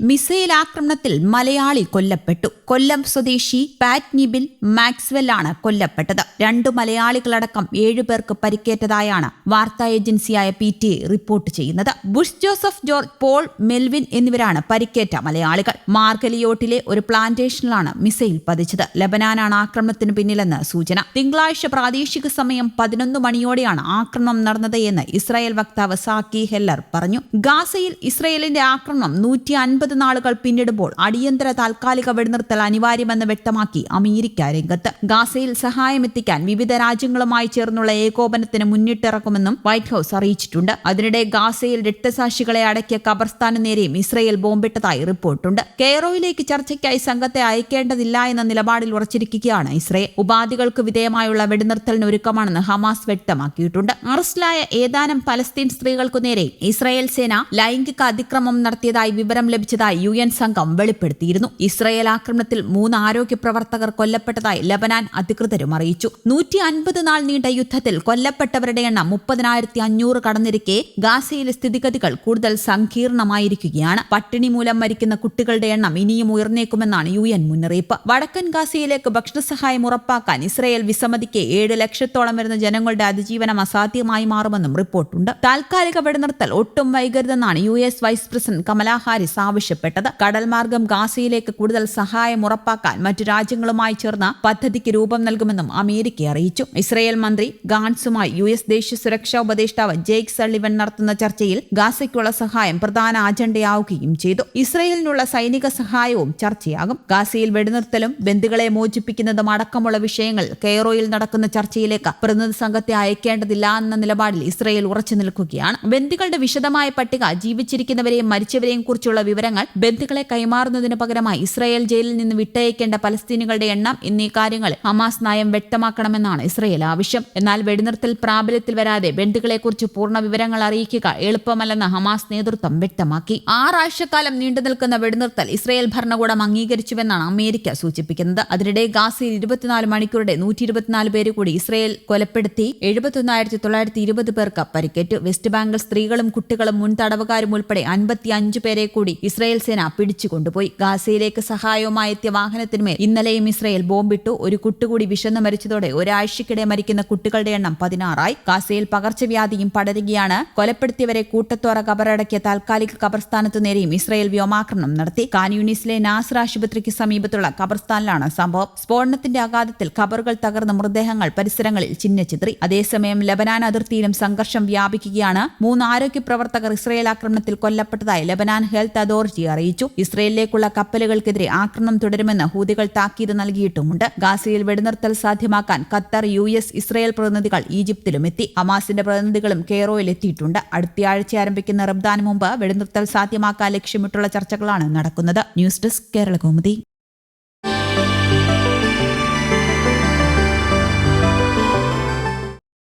Missile ആക്രമണത്തിൽ മലയാളി കൊല്ലപ്പെട്ടു. കൊല്ലം സ്വദേശി പാറ്റ്നിബിൽ മാക്സ്വെൽ ആണ് കൊല്ലപ്പെട്ടത്. രണ്ടു മലയാളികളടക്കം ഏഴുപേർക്ക് പരിക്കേറ്റതായാണ് വാർത്താ ഏജൻസിയായ പി ടി റിപ്പോർട്ട് ചെയ്യുന്നത്. Bush Joseph George Paul Melvin എന്നിവരാണ് പരിക്കേറ്റ മലയാളികൾ. മാർഗലിയോട്ടിലെ ഒരു പ്ലാന്റേഷനിലാണ് മിസൈൽ പതിച്ചത്. ലബനാനാണ് ആക്രമണത്തിന് പിന്നിലെന്ന് സൂചന. തിങ്കളാഴ്ച പ്രാദേശിക സമയം പതിനൊന്ന് മണിയോടെയാണ് ആക്രമണം നടന്നത് എന്ന് ഇസ്രായേൽ വക്താവ് സാക്കി ഹെല്ലർ പറഞ്ഞു. ഗാസയിൽ ഇസ്രയേലിന്റെ ആക്രമണം നൂറ്റി അൻപത് നാളുകൾ പിന്നിടുമ്പോൾ അടിയന്തര താൽക്കാലിക വെടിനിർത്തൽ അനിവാര്യമെന്ന് വ്യക്തമാക്കി അമേരിക്ക രംഗത്ത്. ഗാസയിൽ സഹായമെത്തിക്കാൻ വിവിധ രാജ്യങ്ങളുമായി ചേർന്നുള്ള ഏകോപനത്തിന് മുന്നിട്ടിറക്കുമെന്നും വൈറ്റ് ഹൌസ് അറിയിച്ചിട്ടുണ്ട്. അതിനിടെ ഗാസയിൽ രക്തസാക്ഷികളെ അടക്കിയ കബർസ്ഥാന് നേരെയും ഇസ്രയേൽ ബോംബിട്ടതായി റിപ്പോർട്ടുണ്ട്. കെയറോയിലേക്ക് ചർച്ചയ്ക്കായി സംഘത്തെ അയക്കേണ്ടതില്ല എന്ന നിലപാടിൽ ഉറച്ചിരിക്കുകയാണ് ഇസ്രയേൽ. ഉപാധികൾക്ക് വിധേയമായുള്ള വെടിനിർത്തലിന് ഒരുക്കമാണെന്ന് ഹമാസ് വ്യക്തമാക്കിയിട്ടുണ്ട്. അറസ്റ്റിലായ ഏതാനും പലസ്തീൻ സ്ത്രീകൾക്കു നേരെ ഇസ്രയേൽ സേന ലൈംഗിക അതിക്രമം നടത്തിയതായി വിവരം ലഭിച്ചതായി യു എൻ സംഘം വെളിപ്പെടുത്തിയിരുന്നു. ഇസ്രയേൽ ആക്രമണത്തിൽ മൂന്ന് ആരോഗ്യ പ്രവർത്തകർ കൊല്ലപ്പെട്ടതായി ലബനാൻ അധികൃതരും അറിയിച്ചു. നൂറ്റി അൻപത് നാൾ നീണ്ട യുദ്ധത്തിൽ കൊല്ലപ്പെട്ടവരുടെ എണ്ണം മുപ്പതിനായിരത്തി അഞ്ഞൂറ് കടന്നിരിക്കെ ഗാസയിലെ സ്ഥിതിഗതികൾ കൂടുതൽ സങ്കീർണമായിരിക്കുകയാണ്. പട്ടിണി മൂലം മരിക്കുന്ന കുട്ടികളുടെ എണ്ണം ഇനിയും ഉയർന്നേക്കുമെന്നാണ് യു എൻ മുന്നറിയിപ്പ്. വടക്കൻ ഗാസയിലേക്ക് ഭക്ഷണസഹായം ഉറപ്പാക്കാൻ ഇസ്രയേൽ വിസമ്മതിക്ക് ഏഴ് ലക്ഷത്തോളം വരുന്ന ജനങ്ങളുടെ അതിജീവനം അസാധ്യമായി മാറുമെന്നും റിപ്പോർട്ടുണ്ട്. താൽക്കാലിക വെടിനിർത്തൽ ഒട്ടും വൈകരുതെന്നാണ് U S vice president Kamala Harris ആവശ്യപ്പെട്ടത്. കടൽമാർഗം ഗാസയിലേക്ക് കൂടുതൽ സഹായം ഉറപ്പാക്കാൻ മറ്റു രാജ്യങ്ങളുമായി ചേർന്ന പദ്ധതിക്ക് രൂപം നൽകുമെന്നും അമേരിക്ക അറിയിച്ചു. ഇസ്രയേൽ മന്ത്രി ഗാൻസുമായി യു എസ് ദേശീയ സുരക്ഷാ ഉപദേഷ്ടാവ് ജെയ്ക് സള്ളിവൻ നടത്തുന്ന ചർച്ചയിൽ ഗാസയ്ക്കുള്ള സഹായം പ്രധാന അജണ്ടയാവുകയും ചെയ്തു. ഇസ്രയേലിനുള്ള സൈനിക സഹായവും ചർച്ചയാകും. ഗാസയിൽ വെടിനിർത്തലും ബന്ധുക്കളെ മോചിപ്പിക്കുന്നതും അടക്കമുള്ള വിഷയങ്ങൾ കെയറോയിൽ നടക്കുന്ന ചർച്ചയിലേക്ക് പ്രതിനിധി സംഘത്തെ അയക്കേണ്ടതില്ല എന്ന നിലപാടിൽ ഇസ്രയേൽ ഉറച്ചു നിൽക്കുകയാണ്. ബന്ധുക്കളുടെ വിശദമായ പട്ടിക ജീവിച്ചിരിക്കുന്നവരെയും മരിച്ചവരെയും കുറിച്ചുള്ള വിവരങ്ങൾ ബന്ധുക്കളെ കൈമാറുന്നതിന് പകരമായി ഇസ്രയേൽ ജയിലിൽ നിന്ന് വിട്ടയക്കേണ്ട പലസ്തീനുകളുടെ എണ്ണം എന്നീ കാര്യങ്ങൾ ഹമാസ് നയം വ്യക്തമാക്കണമെന്നാണ് ഇസ്രയേൽ ആവശ്യം. എന്നാൽ വെടിനിർത്തൽ പ്രാബല്യത്തിൽ വരാതെ ബന്ധുക്കളെക്കുറിച്ച് പൂർണ വിവരങ്ങൾ അറിയിക്കുക എളുപ്പമല്ലെന്ന് ഹമാസ് നേതൃത്വം വ്യക്തമാക്കി. ആറാഴ്ചക്കാലം നീണ്ടു നിൽക്കുന്ന വെടിനിർത്തൽ ഇസ്രയേൽ ഭരണകൂടം അംഗീകരിച്ചുവെന്നാണ് അമേരിക്ക സൂചിപ്പിക്കുന്നത്. അതിനിടെ ഗാസയിൽ ഇരുപത്തിനാല് മണിക്കൂറുടെ നൂറ്റി ഇരുപത്തിനാല് പേര് കൂടി ഇസ്രയേൽ കൊലപ്പെടുത്തി എഴുപത്തൊന്നായിരത്തി തൊള്ളായിരത്തി ഇരുപത് പേർക്ക് പരിക്കേറ്റു. വെസ്റ്റ് ബാങ്കിൽ സ്ത്രീകളും കുട്ടികളും മുൻ തടവുകാരും ഉൾപ്പെടെ അൻപത്തി അഞ്ച് പേരെ കൂടി ഇസ്രയേൽ സേന പിടിച്ചു കൊണ്ടുപോയി. ഗാസയിലേക്ക് സഹായവുമായി എത്തിയ വാഹനത്തിന്മേൽ ഇന്നലെയും ഇസ്രായേൽ ബോംബിട്ടു. ഒരു കുട്ടുകൂടി വിശന്ന് മരിച്ചതോടെ ഒരാഴ്ചക്കിടെ മരിക്കുന്ന കുട്ടികളുടെ എണ്ണം പതിനാറായി. ഗാസയിൽ പകർച്ചവ്യാധിയും പടരുകയാണ്. കൊലപ്പെടുത്തിയവരെ കൂട്ടത്തോറ കബറടക്കിയ താൽക്കാലിക കബർസ്ഥാനത്തു നേരെയും ഇസ്രായേൽ വ്യോമാക്രമണം നടത്തി. കാൻയൂണിസിലെ നാസർ ആശുപത്രിക്ക് സമീപത്തുള്ള കബർസ്ഥാനിലാണ് സംഭവം. സ്ഫോടനത്തിന്റെ ആഘാതത്തിൽ ഖബറുകൾ തകർന്ന മൃതദേഹങ്ങൾ പരിസരങ്ങളിൽ ചിഹ്നച്ചിത്രി അതേസമയം ലബനാൻ അതിർത്തിയിലും സംഘർഷം വ്യാപിക്കുകയാണ്. മൂന്ന് ആരോഗ്യ പ്രവർത്തകർ ഇസ്രായേൽ ആക്രമണത്തിൽ കൊല്ലപ്പെട്ടതായി ലബനാൻ ഹെൽത്ത് അതോറിറ്റി അറിയിച്ചു. ഇസ്രയേലിലേക്കുള്ള കപ്പലുകൾക്കെതിരെ ആക്രമണം തുടരുമെന്ന് ഹൂതികൾ താക്കീത് നൽകിയിട്ടുമുണ്ട്. ഗാസയിൽ വെടിനിർത്തൽ സാധ്യമാക്കാൻ ഖത്തർ യു എസ് ഇസ്രയേൽ പ്രതിനിധികൾ ഈജിപ്തിലും എത്തി ഹമാസിന്റെ പ്രതിനിധികളും കെയറോയിൽ എത്തിയിട്ടുണ്ട് അടുത്തയാഴ്ച ആരംഭിക്കുന്ന റബ്ദാന് മുമ്പ് വെടിനിർത്തൽ സാധ്യമാക്കാൻ ലക്ഷ്യമിട്ടുള്ള ചർച്ചകളാണ് നടക്കുന്നത്. News desk Kerala Kaumudi.